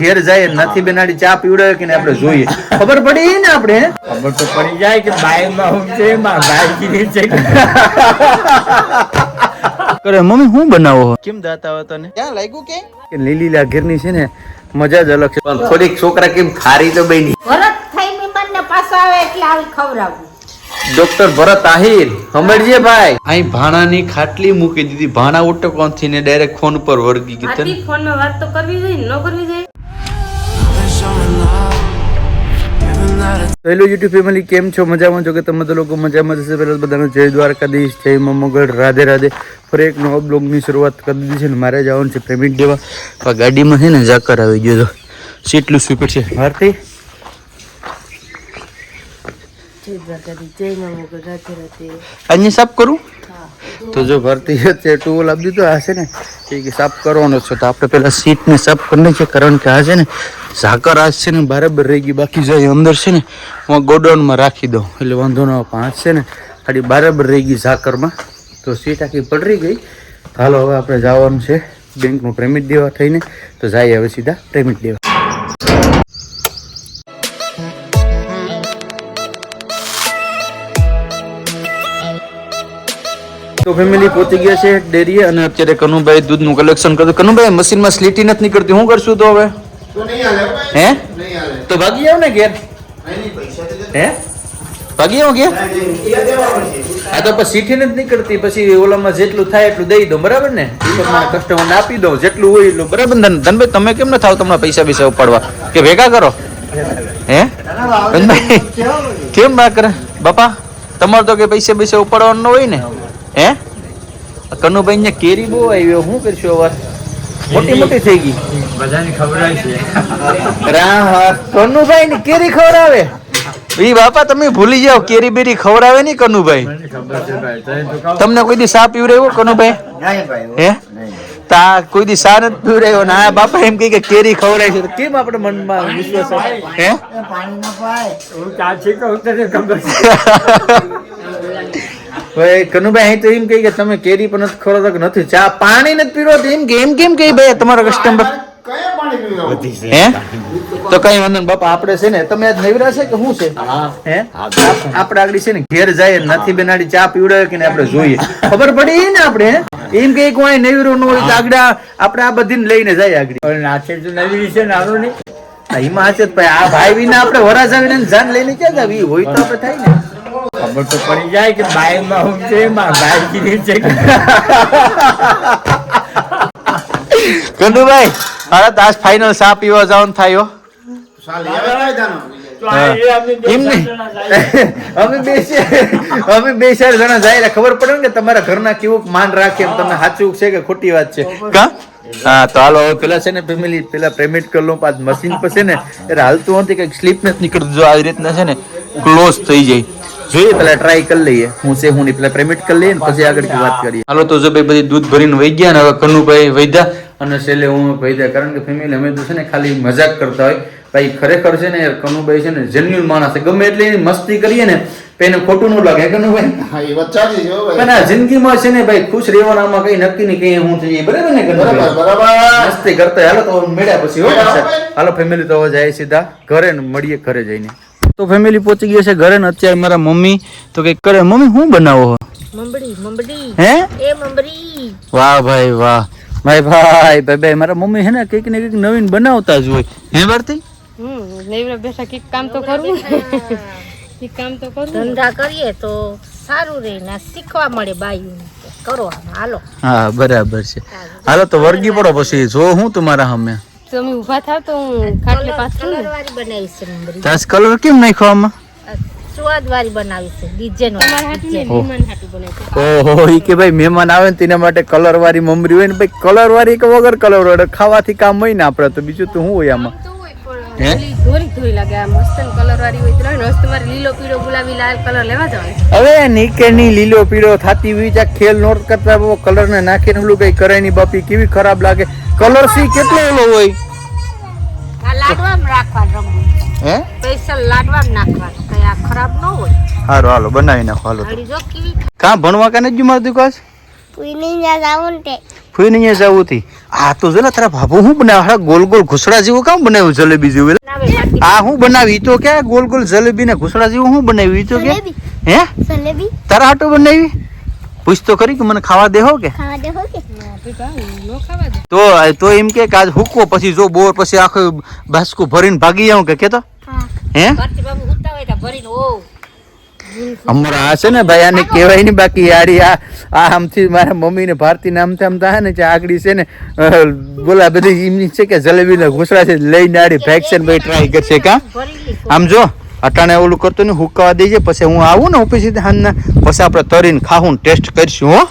ઘેર જાય નથી બેનાડી ચા પીવડાવે કે આપણે જોઈએ. ખબર પડી ને આપણે? ખબર તો પડી જાય કે બાઈકમાં માં છે માં બાઈક છે કરે મમ્મી હું બનાવો? કેમ દાતા હતો ને ક્યાં લાગ્યું કે? કે લીલીલા ઘેરની છે ને મજા જ અલગ છે. થોડીક છોકરા કેમ ખારી તો બેની. ભરત થઈ મહેમાનને પાછો આવે એટલે આવી ખવડાવવું ડોક્ટર ભરત આહિર સમજજે ભાઈ. અહીં ભાણાની ખાટલી મૂકી દીધી. ભાણા ઉટકોનથી ને ડાયરેક્ટ ફોન પર વળગી ગઈ તને. આથી ફોનમાં વાત તો કરવી જોઈએ ન કરવી જોઈએ? હેલો યુટ્યુબ ફેમિલી કેમ છો? મજામાં? છો કે તમે તો લોકો મજામાં જશે પહેલાં બધાનો જય દ્વારકાધીશ જય મમગઢ રાધે રાધે. ફરી એક નવા બ્લોગની શરૂઆત કરી દીધી છે ને મારે જવાનું છે પેમેન્ટ દેવા. આ ગાડીમાં છે ને જાકર આવી ગયો તો. સીટલું સ્વીપર છે. ભારતી અહીંયા સાફ કરું? તો જો ભરતી છે ટુવલ આપી દીધો, આ છે ને, એ કે સાફ કરવાનો છે. તો આપણે પહેલાં સીટને સાફ કરી નાખીએ, કારણ કે આ છે ને, ઝાકર આ છે ને બરાબર રહી ગઈ, બાકી જાય અંદર છે ને, હું ગોડાઉનમાં રાખી દઉં. એટલે વાંધો ન આવે છે ને, ખાલી બરાબર રહી ગઈ ઝાકરમાં. તો સીટ આખી પડરી ગઈ. હાલો, હવે આપણે જવાનું છે બેંકનું પેમેન્ટ દેવા થઈને. તો જઈએ હવે સીધા પેમેન્ટ દેવા તો ફેમિલી પહોંચી ગયા છે ડેરીએ અને અત્યારે કનુભાઈ દૂધનું કલેક્શન કરતો. કનુભાઈ મશીનમાં સ્લીટી નથી નીકળતી. શું કરશું તો હવે? હે તો ભાગી આવ ને ઘેર. હે? ભાગી આવ ઘેર. આ તો પછી સીટી નથી નીકળતી. પછી ઓલામાં જેટલું થાય એટલું દઈ દો બરાબર ને? કસ્ટમરને આપી દો જેટલું હોય એટલું. બરાબર ને? ધન- ધનભાઈ તમે કેમ ન થાવ તમને પૈસા પૈસા ઉપાડવા? કે ભેગા કરો? હે? કેમ ના કરે? બાપા તમારે તો કે પૈસા પૈસા ઉપાડવાનું હોય ને? હે? કનુભાઈ ને કેરી બહુ આવ્યો શું કરશું અવાર મોટી મોટી થઈ ગઈ. બધાને ખબર છે. રાહ કનુભાઈ ને કેરી ખવડાવે. ઈ બાપા તમે ભૂલી જાઓ કેરી બેરી ખવડાવે નહીં કનુભાઈ. મને ખબર છે ભાઈ. તને તો કહું. તમને કોઈ દી સાપ પીવડાવ્યો કનુભાઈ? હે? તા કોઈ દી સા નથી રહ્યો ને આ બાપા એમ કહે કે કેરી ખવડાય છે. કેમ આપણે મનમાં વિશ્વાસ? હે? ભાઈ કનુભાઈ અહીં તો એમ કહે કે તમે કેરી પણ નથી ખવડાવતા કે નથી. ચા પાણી નથી પીરો એમ કે એમ કેમ કહે ભાઈ તમારા કસ્ટમર હે? તો કઈ વાંધો બાપા આપણે છે ને તમે આજ નવરા છે કે શું છે? હે. આપણે આગળ છે ને ઘેર જાય નથી બેનાડી ચા પીવડાવે કે ને આપણે જોઈએ. ખબર પડી ને આપણે? એમ કે કોઈ નવીરો નો હોય આગળ આપણે આ બધી લઈને જાય આગળ. નાચે તો નવી છે નાનું નહીં એમાં ભાઈ આ ભાઈ વિના આપણે વરાજ આવીને જાન લઈને ક્યાં જાવી? હોય તો આપણે થાય ને. ખબર તો પડી જાય કે બાઈકમાં હું છે એમાં બાઈક કીધી છે કંદુભાઈ મારા તાસ ફાઇનલ સા પીવા જવાનું થાય હો. તો આ એ આપણે બે એમ નહીં. ચાર જણા જાય. અમે બે છે- અમે બે ચાર જણા જાય ખબર પડે ને કે તમારા ઘરના કેવું માન રાખે એમ તમને સાચું છે કે ખોટી વાત છે? કા? હા તો હાલો પેલા છે ને ફેમિલી પેલા પેમેન્ટ કરી લો પાછ મશીન પર છે ને એટલે હાલતું નથી કંઈક સ્લીપ નથી નીકળતું. જો આવી રીતના છે ને ક્લોઝ થઈ જાય. જોઈએ પેલા ટ્રાય કરી લઈએ. હું છે હું નહીં પેલા પેમેન્ટ કરી લઈએ ને પછી આગળ વાત કરીએ. હાલો તો જો ભાઈ બધી દૂધ ભરીને વહી ગયા ને હવે કનુભાઈ વૈધા અને છેલ્લે હું વૈધા કારણ કે ફેમિલી અમે તો છે ને ખાલી મજાક કરતા હોય. ભાઈ ખરેખર છે ને યાર કનુભાઈ છે ને જેન્યુઅલ માણસ છે. ગમે એટલી મસ્તી કરીએ ને તો એને ખોટું ન લાગે કનુભાઈ? હા એ વાત સાચી છે ભાઈ. પણ આ જિંદગીમાં છે ને ભાઈ ખુશ રહેવાનામાં કઈ નક્કી નહીં કઈ હું થઈ બરાબર ને બરાબર મસ્તી કરતા હાલો તો મેળ્યા પછી હો મેળ્યા પાછા. પછી. હાલો ફેમિલી તો હવે જાય સીધા ઘરે ને મળીએ ઘરે જઈને. તો ફેમિલી પહોંચી ગયા છે ઘરે ને અત્યારે મારા મમ્મી તો કંઈક કરે. મમ્મી હું બનાવો? છો? મમડી મમડી. હે? એ મમરી વાહ ભાઈ વાહ. ભાઈ ભાઈ ભાઈ ભાઈ મારા મમ્મી હે ને કંઈક ને કંઈક નવીન બનાવતા જ હોય. હે ભારતી હમ નૈવરા બેઠા કંઈક કામ તો કરવું કંઈક કામ તો કરવું ધંધા કરીએ તો સારું રહે ને શીખવા મળે બાયું કરો હાલો. હા બરાબર છે. હાલો તો વર્ગી પડો પછી. જો હું તમારા સામે. તમે ઊભા થાવ તો હું ખાટલે વાળી બનાવી છે તાસ કલર કેમ નાખ્યો આમાં? સ્વાદ વાળી ડિઝાઇન તમારા હાટું ને મહેમાન હાટું બનાવ્યું ઓહો ઈ કે ભાઈ મહેમાન આવે ને તેના માટે કલર વાળી મમરી હોય ને ભાઈ કલર વાળી કે વગર કલર વાળી ખાવાથી કામ હોય ને આપણે તો બીજું તો શું હોય આમાં? તો હોય હે? પણ ઓલી ધોરી ધોરી લાગે આ મસ્ત કલર વાળી હોય તો રહે ને હવે તમારે લીલો પીળો ગુલાબી લાલ કલર લેવા જવાનો હવે નીકે ની લીલો પીળો થાતી વીચા ખેલ નોટ કરતા કલર ને નાખીને ઓલું કઈ કરાયની બાપી કેવી ખરાબ લાગે. કલર સી કેટલો ઓલો હોય? હે? સ્પેશિયલ લાડવા નાખવાનો. કઈ આ ખરાબ ન હોય. હાલો હાલો બનાવી નાખો હાલો તો. હળી જો કેવી કાં ભણવા કાને જ મારતું કાશ ફૂઈને અહીંયા જવું હતી આ તો જો ને તારા બાબુ હું બનાવ હારા ગોલ ગોલ ઘૂસડા જેવું કામ બનાવ્યું જલેબી જેવું? બાકી આ હું બનાવી ઈ તો કે ગોલ ગોલ જલેબી ને ઘૂસડા જેવું હું બનાવ્યું ઈ તો કે? જલેબી. હે? જલેબી? તારા હાટો બનાવી? પૂછ તો ખરી કે મને ખાવા દેહો કે? ખાવા દે કે? નો ખાવા દે તો તો એમ કે કે આજ હુકવો પછી જો બોર પછી આખો બાસ્કું ભરીને ભાગી આવું કે કેતો? હા? હમણાં આ છે ને ભાઈ આને કહેવાય નહીં બાકી યારી આ આ આમથી મારા મમ્મીને ભારતી નામ આમ થાય ને આગળી છે ને બોલા બધી એમની છે કે જલેબી ને ઘૂસડા છે લઈને આડી ભાઈ છે ને ભાઈ ટ્રાય કરશે કા? આમ જો અટાણે ઓલું કરતો ને હુકાવા દેજે પછી હું આવું ને ઓફિસ હાંજના પછી આપણે તરીને ખાવું ટેસ્ટ કરીશું હો.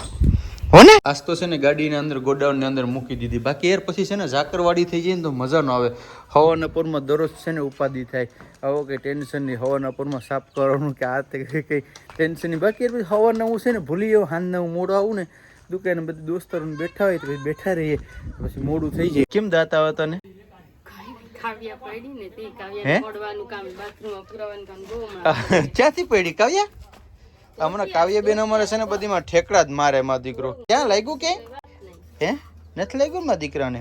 હો ને? આજ તો છે ને ગાડીની અંદર ગોડાઉનની અંદર મૂકી દીધી. બાકી યાર પછી છે ને ઝાકરવાડી થઈ જાય ને તો મજા ન આવે. હવાના પૂરમાં દરરોજ છે ને ઉપાધિ થાય. આવો કંઈ ટેન્શન નહીં. હવાના પૂરમાં સાફ કરવાનું કે આ તે કંઈ કંઈ ટેન્શન નહીં. બાકી એર પછી હવાના હું છે ને ભૂલી જાઉં હાંજના હું મોડો આવું ને દુકાને બધી દોસ્તારો બેઠા હોય તો પછી બેઠા રહીએ. પછી મોડું થઈ જાય. કેમ દાતા આવે તને ને હે? કાવ્યા પડવાનું કામ બાથરૂમમાં પુરાવાનું કામ બહુ મારે. ક્યાંથી પડી? કાવ્યા? હમણાં કાવ્ય બેન અમારે છે ને બધીમાં ઠેકડા જ મારે, માં દીકરો. ક્યાં લાગ્યું કે? હે? નથી લાગ્યું ને દીકરાને?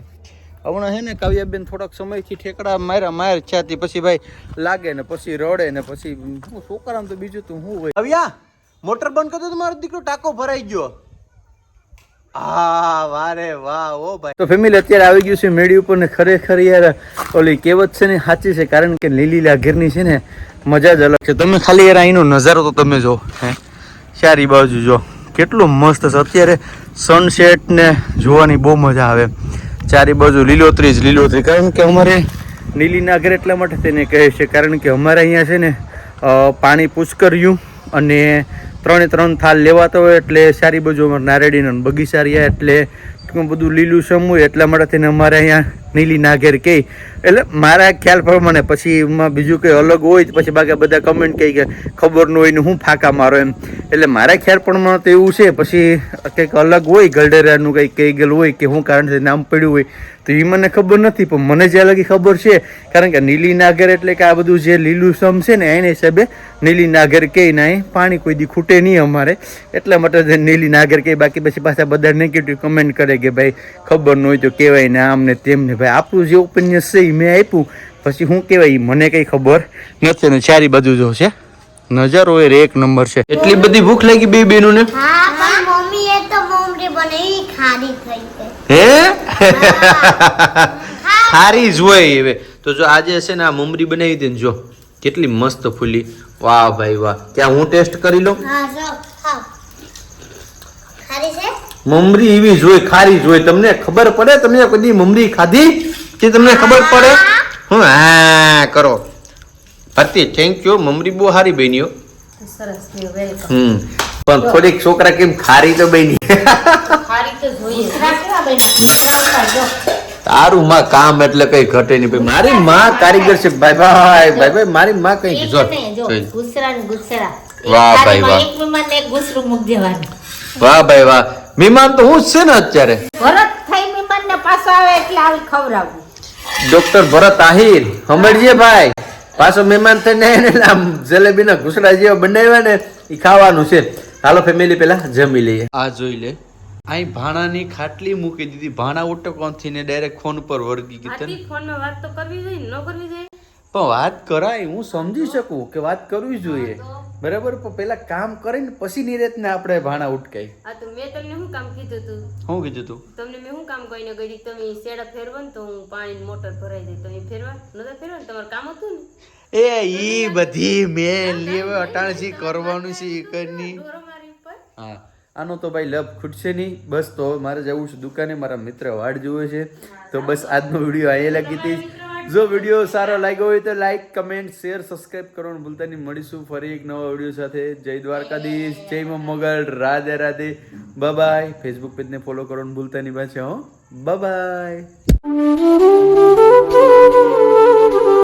હમણાં હે ને કાવ્યાબેન થોડાક સમયથી ઠેકડા માર્યા માર છાતી પછી ભાઈ લાગે ને, પછી રડે ને, પછી હું છોકરાને તો બીજું તું હું હોય? કાવ્યા મોટર બંધ કરતો તો મારો દીકરો ટાકો ભરાઈ ગયો. હા વારે વાહ, ઓ ભાઈ. તો ફેમિલી અત્યારે આવી ગયું છે મેળી ઉપર ને ખરેખર યાર, ઓલી કહેવત છે ને સાચી છે, કારણ કે લીલી ઘેરની છે ને મજા જ અલગ છે. તમે ખાલી યાર અહીંનો નજારો તો તમે જો, હે? ચારી બાજુ જો કેટલું મસ્ત છે. અત્યારે સનસેટને જોવાની બહુ મજા આવે. ચારી બાજુ લીલોતરી જ લીલોતરી. કારણ કે અમારે નીલી નાગર એટલા માટે તેને કહે છે, કારણ કે અમારે અહીંયા છે ને પાણી પુષ્કર્યું અને ત્રણે ત્રણ થાલ લેવાતા હોય એટલે સારી બાજુ અમારે નારેડીનો બગીચા રહ્યા એટલે બધું લીલું સમ હોય એટલા માટે તેને અમારે અહીંયા નીલી નાગેર કહે. એટલે મારા ખ્યાલ પ્રમાણે પછી એમાં બીજું કંઈ અલગ હોય તો પછી બાકી બધા કમેન્ટ કહે કે ખબર ન હોય ને હું ફાંકા મારો એમ. એટલે મારા ખ્યાલ પ્રમાણે તો એવું છે. પછી કંઈક અલગ હોય, ગલડેરાનું કંઈક કહી ગયેલું હોય કે શું કારણથી નામ પડ્યું હોય તો એ મને ખબર નથી, પણ મને જે લગી ખબર છે, કારણ કે નીલી નાગર એટલે કે આ બધું જે લીલું સમ છે ને, એના હિસાબે નીલી નાગર કે ના પાણી કોઈ દી ખૂટે નહીં અમારે. એટલા માટે નીલી નાગર કે બાકી પછી પાછા બધા નેગેટિવ કમેન્ટ કરે કે ભાઈ, ખબર ન હોય તો કહેવાય ને આમ ને તેમને ભાઈ, આપણું જે ઓપિનિયન છે એ મેં આપ્યું. પછી શું કહેવાય મને કંઈ ખબર નથી ને ચારી બાજુ જો છે, નજારો એ એક નંબર છે. એટલી બધી ભૂખ લાગી બે બેનું ને હા મમ્મી એ તો મમરી બનાવી ખાધી હે? સારી જ હોય હવે તો જો આજે છે ને આ મમરી બનાવી ને જો. કેટલી મસ્ત ફૂલી. વાહ ભાઈ વાહ. ક્યાં હું ટેસ્ટ કરી લઉં? હા જો. ખાવ ખારી છે? મમરી એવી જોઈ ખારી જોઈ તમને ખબર પડે? તમે કદી મમરી ખાધી? કે તમને ખબર પડે? હું હા કરો. ભરતી થેન્ક યુ મમરી બહુ સારી બન્યો સરસ હમ. પણ થોડીક છોકરા કેમ ખારી તો બની. તારું માં કામ એટલે કઈ ઘટે નહીં. ભાઈ મારી માં કારીગર છે. ભાઈ ભાઈ ભાઈ ભાઈ મારી માં કઈ જો. ગુસરા ને ગુસરા વાહ ભાઈ વાહ. એક મહેમાન ને ગુસરું મૂક દેવાનું. વાહ ભાઈ વાહ. મહેમાન તો હું જ છે ને અત્યારે? ભરત થઈ મહેમાન ને પાછો આવે એટલે આવી ખવરાવું ડોક્ટર ભરત આહિર સાંભળજે ભાઈ. પાછો મહેમાન થઈને એને આમ જલેબીના ઘૂસડા જેવા બનાવ્યા ને એ ખાવાનું છે. હાલો ફેમિલી પેલા જમી લઈએ. આ જોઈ લે. અહીં ભાણાની ખાટલી મૂકી દીધી. ભાણા ઉટકવાથી ને ડાયરેક્ટ ફોન પર વળગી ગઈ તને. ફોનમાં વાત તો કરવી જોઈએ ન? કરવી જોઈએ? પણ વાત કરાય હું સમજી શકું કે વાત કરવી જોઈએ. બરાબર? પણ પેલા કામ કરીને પછી નિરેતને આપણે ભાણા ઉટકાય આ તો મેં તમને શું કામ કીધું તું? શું કીધું તું? તમને મેં શું કામ કહીને ગઈ તમે શેડા ફેરવો ને તો હું પાણી મોટર ભરાઈ દઈ. તમે ફેરવા? નતા ફેરવા તમારું કામ હતું ને? એ ઈ બધી મેં લેવા અટાણસી કરવાનું છે એ કરની. હા. આનો તો ભાઈ લપ ખૂટશે નહીં. બસ તો મારે જવું છે દુકાને, મારા મિત્ર વાડ જોવે છે. તો બસ આજનો વીડિયો અહીંયા લાગી હતી. જો વીડિયો સારો લાગ્યો હોય તો લાઈક કમેન્ટ શેર સબસ્ક્રાઈબ કરવાનું ભૂલતા નહીં. મળીશું ફરી એક નવા વીડિયો સાથે. જય દ્વારકાધીશ. જય મા રાધે રાધે. બાય ફેસબુક પેજને ફોલો કરવાનું ભૂલતા નહીં પાછા, હો. બાય